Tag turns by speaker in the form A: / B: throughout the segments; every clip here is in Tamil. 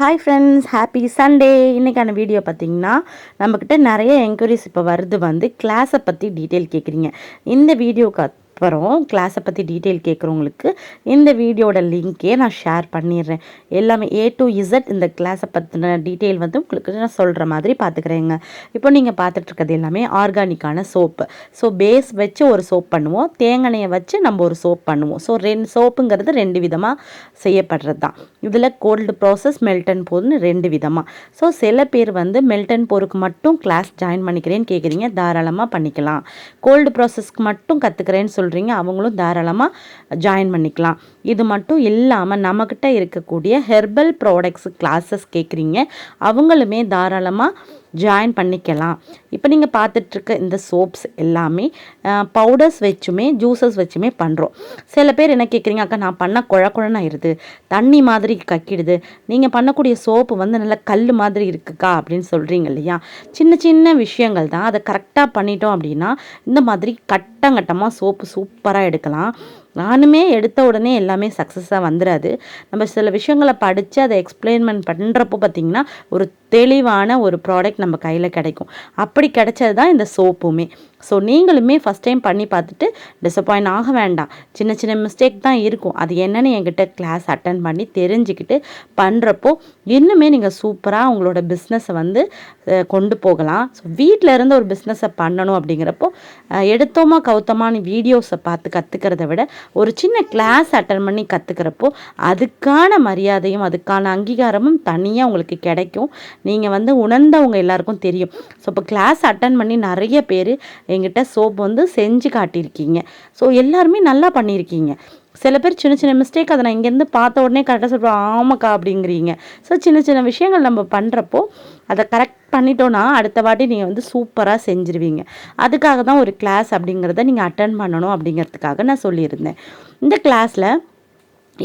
A: ஹாய் ஃப்ரெண்ட்ஸ் ஹாப்பி சண்டே இன்றைக்கான வீடியோ பார்த்தீங்கன்னா நம்மக்கிட்ட நிறைய என்கொயரிஸ் இப்போ வருது. வந்து கிளாஸை பற்றி டீட்டெயில் கேட்குறீங்க இந்த வீடியோக்கு அப்புறம் கிளாஸை பற்றி டீட்டெயில் கேட்குறவங்களுக்கு இந்த வீடியோட லிங்க்கே நான் ஷேர் பண்ணிடுறேன். எல்லாமே ஏ டு இசட் இந்த கிளாஸை பற்றின டீட்டெயில் வந்து உங்களுக்கு நான் சொல்கிற மாதிரி பார்த்துக்கிறேங்க இப்போ நீங்கள் பார்த்துட்ருக்கிறது எல்லாமே ஆர்கானிக்கான சோப்பு ஸோ பேஸ் வச்சு ஒரு சோப் பண்ணுவோம். தேங்காயை வச்சு நம்ம ஒரு சோப் பண்ணுவோம். ஸோ ரெண்டு சோப்புங்கிறது ரெண்டு விதமாக செய்யப்படுறது தான் இதில் கோல்டு ப்ராசஸ் மெல்டன் போர்னு ரெண்டு விதமாக ஸோ சில பேர் வந்து மெல்டன் போருக்கு மட்டும் கிளாஸ் ஜாயின் பண்ணிக்கிறேன்னு கேட்குறீங்க தாராளமாக பண்ணிக்கலாம். கோல்டு ப்ராசஸ்க்கு மட்டும் கற்றுக்கிறேன்னு சொல்கிறீங்க அவங்களும் தாராளமாக ஜாயின் பண்ணிக்கலாம். இது மட்டும் இல்லாமல் நம்மக்கிட்ட இருக்கக்கூடிய ஹெர்பல் ப்ராடக்ட்ஸ் கிளாஸஸ் கேட்குறீங்க அவங்களுமே தாராளமாக ஜாயின் பண்ணிக்கலாம். இப்போ நீங்கள் பார்த்துட்ருக்க இந்த சோப்ஸ் எல்லாமே பவுடர்ஸ் வச்சுமே ஜூஸஸ் வச்சுமே பண்ணுறோம் சில பேர் என்ன கேட்குறீங்க அக்கா நான் பண்ண குழ குழன்னு ஆயிடுது தண்ணி மாதிரி கக்கிடுது. நீங்கள் பண்ணக்கூடிய சோப்பு வந்து நல்லா கல் மாதிரி இருக்குக்கா? அப்படின்னு சொல்கிறீங்க இல்லையா? சின்ன சின்ன விஷயங்கள் தான். அதை கரெக்டாக பண்ணிட்டோம் அப்படின்னா இந்த மாதிரி கட்டங்கட்டமாக சோப்பு சூப்பராக எடுக்கலாம். நானுமே எடுத்த உடனே எல்லாமே சக்ஸஸாக வந்துடாது நம்ம சில விஷயங்களை படித்து அதை எக்ஸ்பிளைன்மெண்ட் பண்ணுறப்போ பார்த்திங்கன்னா ஒரு தெளிவான ஒரு ப்ராடக்ட் நம்ம கையில் கிடைக்கும். அப்படி கிடைச்சது தான் இந்த சோப்புமே ஸோ நீங்களுமே ஃபஸ்ட் டைம் பண்ணி பார்த்துட்டு டிசப்பாயின்ட் ஆக வேண்டாம். சின்ன சின்ன மிஸ்டேக் தான் இருக்கும். அது என்னென்னு என்கிட்ட கிளாஸ் அட்டன் பண்ணி தெரிஞ்சுக்கிட்டு பண்ணுறப்போ இன்னுமே நீங்கள் சூப்பராக உங்களோட பிஸ்னஸை வந்து கொண்டு போகலாம். ஸோ வீட்டில் இருந்து ஒரு பிஸ்னஸை பண்ணணும் அப்படிங்கிறப்போ எடுத்தோமா கவுத்தமான வீடியோஸை பார்த்து கற்றுக்கிறத விட ஒரு சின்ன கிளாஸ் அட்டன் பண்ணி கற்றுக்கிறப்போ அதுக்கான மரியாதையும் அதுக்கான அங்கீகாரமும் தனியாக உங்களுக்கு கிடைக்கும். நீங்கள் வந்து உணர்ந்தவங்க எல்லாருக்கும் தெரியும். ஸோ இப்போ கிளாஸ் அட்டன் பண்ணி நிறைய பேர் எங்கிட்ட சோப் வந்து செஞ்சு காட்டியிருக்கீங்க. ஸோ எல்லாருமே நல்லா பண்ணியிருக்கீங்க. சில பேர் சின்ன சின்ன மிஸ்டேக் அதை நான் இங்கேருந்து பார்த்த உடனே கரெக்டாக சொல்கிறோம் ஆமாக்கா அப்படிங்கிறீங்க. ஸோ சின்ன சின்ன விஷயங்கள் நம்ம பண்ணுறப்போ அதை கரெக்ட் பண்ணிட்டோன்னா அடுத்த வாட்டி நீங்கள் வந்து சூப்பராக செஞ்சுருவீங்க. அதுக்காக தான் ஒரு கிளாஸ் அப்படிங்கிறத நீங்கள் அட்டன் பண்ணணும் அப்படிங்கிறதுக்காக நான் சொல்லியிருந்தேன். இந்த கிளாஸில்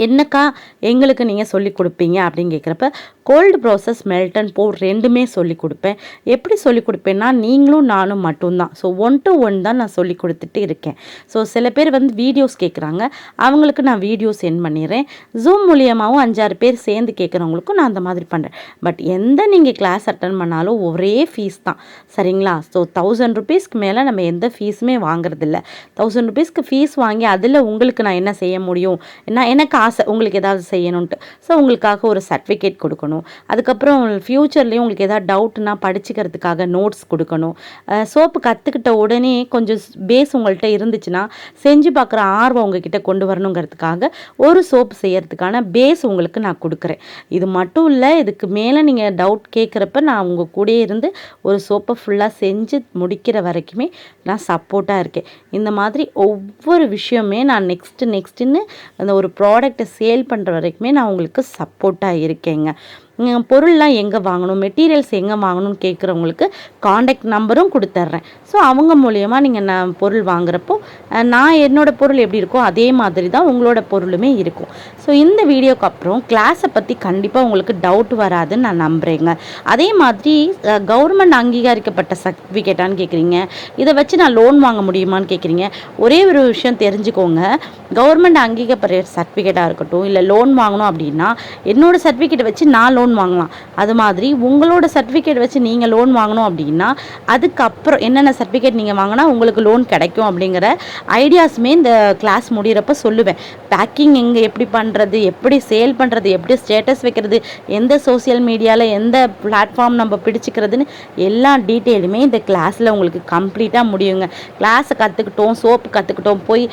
A: என்னக்கா எங்களுக்கு நீங்கள் சொல்லி கொடுப்பீங்க அப்படின்னு கேட்குறப்ப கோல்டு ப்ராசஸ் மெல்டன் போர் ரெண்டுமே சொல்லி கொடுப்பேன். எப்படி சொல்லி கொடுப்பேன்னா நீங்களும் நானும் மட்டும்தான். ஸோ ஒன் டு ஒன் தான் நான் சொல்லி கொடுத்துட்டு இருக்கேன். ஸோ சில பேர் வந்து வீடியோஸ் கேட்குறாங்க அவங்களுக்கு நான் வீடியோ சென்ட் பண்ணிடுறேன். ஜூம் மூலியமாகவும் அஞ்சாறு பேர் சேர்ந்து கேட்குறவங்களுக்கும் நான் அந்த மாதிரி பண்ணுறேன் பட் எந்த நீங்கள் கிளாஸ் அட்டன் பண்ணாலும் ஒரே ஃபீஸ் தான். சரிங்களா? ஸோ தௌசண்ட் ருபீஸ்க்கு மேலே நம்ம எந்த ஃபீஸுமே வாங்குறதில்ல. தௌசண்ட் ருபீஸ்க்கு ஃபீஸ் வாங்கி அதில் உங்களுக்கு நான் என்ன செய்ய முடியும்? என்ன எனக்கு ஆசை உங்களுக்கு ஏதாவது செய்யணுன்ட்டு ஸோ உங்களுக்காக ஒரு சர்டிஃபிகேட் கொடுக்கணும். அதுக்கப்புறம் ஃப்யூச்சர்லேயும் உங்களுக்கு ஏதாவது டவுட்னா படிச்சுக்கிறதுக்காக நோட்ஸ் கொடுக்கணும். சோப்பு கற்றுக்கிட்ட உடனே கொஞ்சம் பேஸ் உங்கள்கிட்ட இருந்துச்சுன்னா செஞ்சு பார்க்குற ஆர்வம் உங்ககிட்ட கொண்டு வரணுங்கிறதுக்காக ஒரு சோப்பு செய்யறதுக்கான பேஸ் உங்களுக்கு நான் கொடுக்குறேன். இது மட்டும் இல்லை இதுக்கு மேலே நீங்கள் டவுட் கேட்குறப்ப நான் உங்கள் கூடயே இருந்து ஒரு சோப்பை ஃபுல்லாக செஞ்சு முடிக்கிற வரைக்குமே நான் சப்போர்ட்டாக இருக்கேன். இந்த மாதிரி ஒவ்வொரு விஷயமே நான் நெக்ஸ்ட்டு நெக்ஸ்ட்டுன்னு அந்த ஒரு ப்ராடக்ட் ப்ராடக்ட்டை சேல் பண்ணுற வரைக்குமே நான் உங்களுக்கு சப்போர்ட்டாக இருக்கேங்க. பொருள்லாம் எங்கே வாங்கணும்? மெட்டீரியல்ஸ் எங்கே வாங்கணும்னு கேட்குறவங்களுக்கு காண்டாக்ட் நம்பரும் கொடுத்துட்றேன் ஸோ அவங்க மூலயமா நீங்கள் நான் பொருள் வாங்குறப்போ நான் என்னோடய பொருள் எப்படி இருக்கோ அதே மாதிரி தான் உங்களோட பொருளுமே இருக்கும். ஸோ இந்த வீடியோக்கு அப்புறம் கிளாஸை பற்றி கண்டிப்பாக உங்களுக்கு டவுட் வராதுன்னு நான் நம்புகிறேங்க அதே மாதிரி கவர்மெண்ட் அங்கீகரிக்கப்பட்ட சர்டிஃபிகேட்டான்னு கேட்குறீங்க இதை வச்சு நான் லோன் வாங்க முடியுமான்னு கேட்குறீங்க ஒரே ஒரு விஷயம் தெரிஞ்சுக்கோங்க. கவர்மெண்ட் அங்கீகப்படுற சர்டிஃபிகேட்டாக இருக்கட்டும் இல்லை லோன் வாங்கணும் அப்படின்னா என்னோடய சர்டிஃபிகேட்டை வச்சு நான் லோன் வாங்கலாம். அது மாதிரி உங்களோட சர்டிஃபிகேட் வச்சு நீங்கள் லோன் வாங்கணும் அப்படின்னா அதுக்கப்புறம் என்னென்ன சர்டிஃபிகேட் நீங்கள் வாங்கினா உங்களுக்கு லோன் கிடைக்கும் அப்படிங்கிற ஐடியாஸுமே இந்த கிளாஸ் முடிகிறப்ப சொல்லுவேன். பேக்கிங் எங்கே எப்படி பண்ணுறது எப்படி சேல் பண்ணுறது எப்படி ஸ்டேட்டஸ் வைக்கிறது எந்த சோசியல் மீடியாவில் எந்த பிளாட்ஃபார்ம் நம்ம பிடிச்சிக்கிறதுன்னு எல்லா டீட்டெயிலுமே இந்த கிளாஸில் உங்களுக்கு கம்ப்ளீட்டாக முடியுங்க. கிளாஸை கற்றுக்கிட்டோம் சோப்பு கற்றுக்கிட்டோம் போய்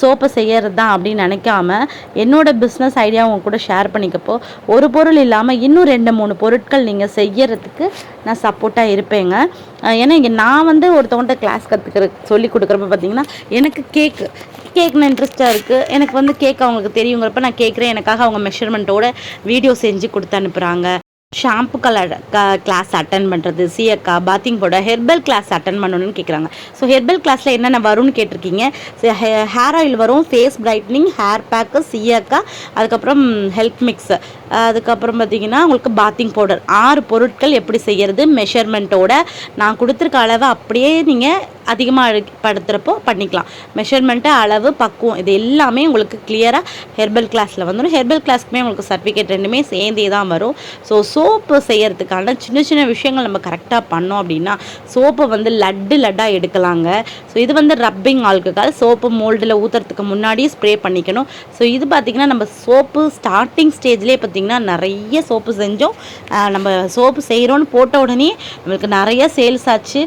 A: சோப்பை செய்யறது தான் அப்படின்னு நினைக்காம என்னோட பிஸ்னஸ் ஐடியா உங்க கூட ஷேர் பண்ணிக்கப்போ ஒரு பொருள் இல்லாமல் இன்னும் இன்னும் ரெண்டு மூணு பொருட்கள் நீங்கள் செய்யறதுக்கு நான் சப்போர்ட்டாக இருப்பேங்க. ஏன்னா இங்கே நான் வந்து ஒருத்தவங்கள்ட்ட கிளாஸ் கற்றுக்கிற சொல்லி கொடுக்குறப்ப பார்த்தீங்கன்னா எனக்கு கேக்கு கேட்கணும் இன்ட்ரெஸ்ட்டாக இருக்குது எனக்கு வந்து கேக் அவங்களுக்கு தெரியுங்கிறப்ப நான் கேட்குறேன் எனக்காக அவங்க மெஷர்மெண்ட்டோட வீடியோ செஞ்சு கொடுத்து அனுப்புகிறாங்க ஷாம்பு கலர் க கிளாஸ் அட்டன் பண்ணுறது சியக்கா bathing powder herbal class attend பண்ணணும்னு கேட்குறாங்க ஸோ ஹெர்பல் கிளாஸில் என்னென்ன வரும்னு கேட்டிருக்கீங்க? ஹேர் ஆயில் வரும் ஃபேஸ் பிரைட்னிங் ஹேர் பேக்கு சியக்கா அதுக்கப்புறம் ஹெல்த் மிக்ஸ் அதுக்கப்புறம் பார்த்தீங்கன்னா உங்களுக்கு பாத்திங் பவுடர் ஆறு பொருட்கள் எப்படி செய்கிறது மெஷர்மெண்ட்டோட நான் கொடுத்துருக்க அளவை அப்படியே நீங்கள் அதிகமாக படுத்துகிறப்போ பண்ணிக்கலாம். மெஷர்மெண்ட்டு அளவு பக்குவம் இது எல்லாமே உங்களுக்கு கிளியராக ஹெர்பல் கிளாஸில் வந்துடும் ஹெர்பல் கிளாஸ்க்குமே உங்களுக்கு சர்டிஃபிகேட் ரெண்டுமே சேர்ந்தே தான் வரும். ஸோ சோப்பு செய்யறதுக்கான சின்ன சின்ன விஷயங்கள் நம்ம கரெக்டாக பண்ணோம் அப்படின்னா சோப்பை வந்து லட்டு லட்டாக எடுக்கலாங்க. ஸோ இது வந்து ரப்பிங் ஆல்கஹால் சோப்பு மோல்டில் ஊற்றுறதுக்கு முன்னாடியே ஸ்ப்ரே பண்ணிக்கணும். ஸோ இது பார்த்திங்கன்னா நம்ம சோப்பு ஸ்டார்டிங் ஸ்டேஜ்லேயே பார்த்திங்கன்னா நிறைய சோப்பு செஞ்சோம். நம்ம சோப்பு செய்கிறோன்னு போட்ட உடனே நம்மளுக்கு நிறைய சேல்ஸ் ஆச்சு.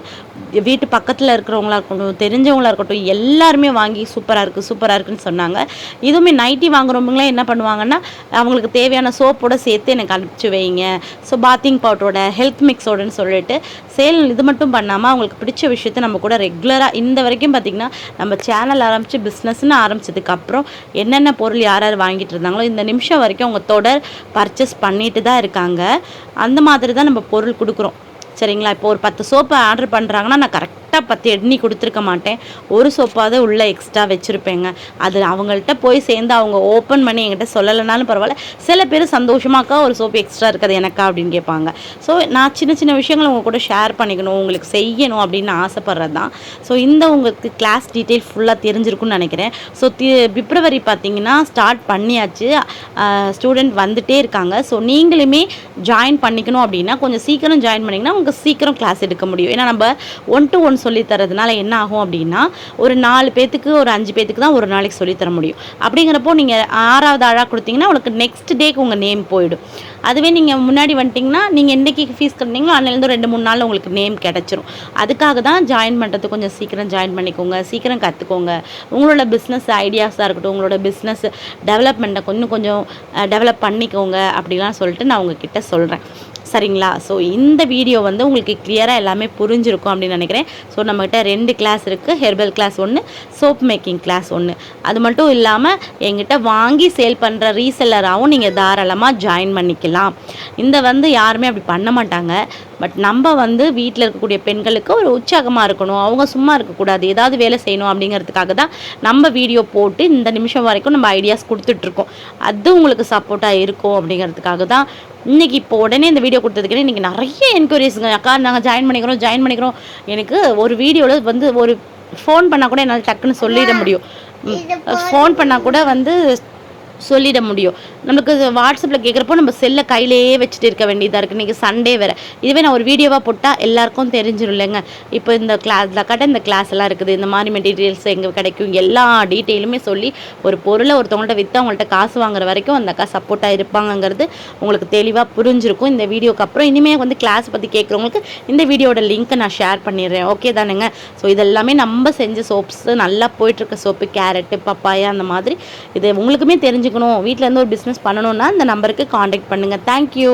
A: வீட்டு பக்கத்தில் இருக்க இருக்கிறவங்களா இருக்கட்டும் தெரிஞ்சவங்களா இருக்கட்டும் எல்லாருமே வாங்கி சூப்பராக இருக்குது சூப்பராக இருக்குன்னு சொன்னாங்க. இதுவுமே நைட்டி வாங்குறவங்களாம் என்ன பண்ணுவாங்கன்னா அவங்களுக்கு தேவையான சோப்போட சேர்த்து எனக்கு அனுப்பிச்சு வைங்க. ஸோ பாத்திங் பவுடரோட ஹெல்த் மிக்ஸோடன்னு சொல்லிட்டு சேல் இது மட்டும் பண்ணாமல் அவங்களுக்கு பிடிச்ச விஷயத்த நம்ம கூட ரெகுலராக இந்த வரைக்கும் பார்த்திங்கன்னா நம்ம சேனல் ஆரம்பித்து பிஸ்னஸ்னு ஆரம்பிச்சதுக்கப்புறம் என்னென்ன பொருள் யார் யார் வாங்கிட்டு இருந்தாங்களோ இந்த நிமிஷம் வரைக்கும் அவங்க தொடர் பர்ச்சேஸ் பண்ணிட்டு தான் இருக்காங்க. அந்த மாதிரி தான் நம்ம பொருள் கொடுக்குறோம். சரிங்களா? இப்போ ஒரு பத்து சோப்பு ஆர்டர் பண்ணுறாங்கன்னா நான் கரெக்ட் கரெக்டாக பத்து எண்ணி கொடுத்துருக்க மாட்டேன். ஒரு சோப்பாவது உள்ளே எக்ஸ்ட்ரா வச்சுருப்பேங்க. அது அவங்கள்ட்ட போய் சேர்ந்து அவங்க ஓப்பன் பண்ணி என்கிட்ட சொல்லலைனாலும் பரவாயில்ல. சில பேர் சந்தோஷமாக்கா ஒரு சோப்பு எக்ஸ்ட்ரா இருக்குது எனக்கா அப்படின்னு கேட்பாங்க. ஸோ நான் சின்ன சின்ன விஷயங்களை உங்கள் கூட ஷேர் பண்ணிக்கணும் உங்களுக்கு செய்யணும் அப்படின்னு ஆசைப்பட்றது தான் ஸோ இந்த உங்களுக்கு கிளாஸ் டீட்டெயில் ஃபுல்லாக தெரிஞ்சிருக்கும்னு நினைக்கிறேன். ஸோ தி பிப்ரவரி பார்த்தீங்கன்னா ஸ்டார்ட் பண்ணியாச்சு. ஸ்டூடெண்ட் வந்துட்டே இருக்காங்க. ஸோ நீங்களுமே ஜாயின் பண்ணிக்கணும் அப்படின்னா கொஞ்சம் சீக்கிரம் ஜாயின் பண்ணிங்கன்னா உங்களுக்கு சீக்கிரம் கிளாஸ் எடுக்க முடியும். ஏன்னா நம்ம ஒன் டு ஒன் சொல்லி தரதுனால என்ன ஆகும் அப்படின்னா ஒரு நாலு பேத்துக்கு ஒரு அஞ்சு பேத்துக்கு தான் ஒரு நாளைக்கு சொல்லித்தர தர முடியும். அப்படிங்கிறப்போ நீங்கள் ஆறாவது ஆழாக கொடுத்தீங்கன்னா உங்களுக்கு நெக்ஸ்ட் டேக்கு உங்கள் நேம் போயிடும். அதுவே நீங்கள் முன்னாடி வந்துட்டிங்கன்னா நீங்கள் என்றைக்கு ஃபீஸ் கட்டினீங்களோ அன்னிலேருந்து ரெண்டு மூணு நாளில் உங்களுக்கு நேம் கிடச்சிரும். அதுக்காக தான் ஜாயின் பண்ணுறது கொஞ்சம் சீக்கிரம் ஜாயின் பண்ணிக்கோங்க சீக்கிரம் கற்றுக்கோங்க உங்களோட பிஸ்னஸ் ஐடியாஸாக இருக்கட்டும் உங்களோட பிஸ்னஸ் டெவலப்மெண்ட்டை கொஞ்சம் கொஞ்சம் டெவலப் பண்ணிக்கோங்க அப்படிலாம் சொல்லிட்டு நான் உங்ககிட்ட சொல்கிறேன் சரிங்களா? ஸோ இந்த வீடியோ வந்து உங்களுக்கு கிளியராக எல்லாமே புரிஞ்சிருக்கும் அப்படின்னு நினைக்கிறேன். ஸோ நம்மக்கிட்ட ரெண்டு கிளாஸ் இருக்குது ஹெர்பல் கிளாஸ் ஒன்று சோப் மேக்கிங் கிளாஸ் ஒன்று அது மட்டும் இல்லாமல் எங்கிட்ட வாங்கி சேல் பண்ணுற ரீசெல்லராகவும் நீங்கள் தாராளமாக ஜாயின் பண்ணிக்கலாம். இந்த வந்து யாருமே அப்படி பண்ண மாட்டாங்க. பட் நம்ம வந்து வீட்டில் இருக்கக்கூடிய பெண்களுக்கு ஒரு உற்சாகமாக இருக்கணும். அவங்க சும்மா இருக்கக்கூடாது. ஏதாவது வேலை செய்யணும் அப்படிங்கிறதுக்காக தான் நம்ம வீடியோ போட்டு இந்த நிமிஷம் வரைக்கும் நம்ம ஐடியாஸ் கொடுத்துட்ருக்கோம். அது உங்களுக்கு சப்போர்ட்டாக இருக்கும் அப்படிங்கிறதுக்காக தான் இன்னைக்கு இப்போ உடனே இந்த வீடியோ கொடுத்ததுக்கு இன்றைக்கி நிறைய என்கொயரிஸுங்க அக்கா நாங்கள் ஜாயின் பண்ணிக்கிறோம் ஜாயின் பண்ணிக்கிறோம். எனக்கு ஒரு வீடியோவில் வந்து ஒரு ஃபோன் பண்ணால் கூட என்னால் டக்குன்னு சொல்லிட முடியும். ஃபோன் பண்ணால் கூட வந்து சொல்லிட முடியும். நம்மளுக்கு வாட்ஸ்அப்பில் கேட்குறப்போ நம்ம செல்லை கையிலேயே வச்சுட்டு இருக்க வேண்டியதாக இருக்குது இன்றைக்கி சண்டே வேறு. இதுவே நான் ஒரு வீடியோவாக போட்டால் எல்லாருக்கும் தெரிஞ்சிடும் இல்லைங்க இப்போ இந்த கிளாஸ் கட்ட இந்த கிளாஸ் எல்லாம் இருக்குது. இந்த மாதிரி மெட்டீரியல்ஸ் எங்கே கிடைக்கும்? எல்லா டீட்டெயிலுமே சொல்லி ஒரு பொருளை ஒருத்தவங்கள்ட்ட விற்று அவங்கள்ட்ட காசு வாங்குற வரைக்கும் அந்த அக்கா சப்போர்ட்டாக இருப்பாங்கங்கிறது உங்களுக்கு தெளிவாக புரிஞ்சிருக்கும். இந்த வீடியோக்கு அப்புறம் இனிமேல் வந்து கிளாஸ் பற்றி கேட்குறவங்களுக்கு இந்த வீடியோட லிங்க்கை நான் ஷேர் பண்ணிடுறேன். ஓகே தானுங்க? ஸோ இதெல்லாமே நம்ம செஞ்ச சோப்ஸ் நல்லா போயிட்டுருக்க சோப்பு கேரட்டு பப்பாயா அந்த மாதிரி இது உங்களுக்குமே தெரிஞ்சுக்கணும். வீட்டில் இருந்து ஒரு பிஸ்னஸ் பண்ணணுன்னா இந்த நம்பருக்கு காண்டாக்ட் பண்ணுங்கள் தேங்க்யூ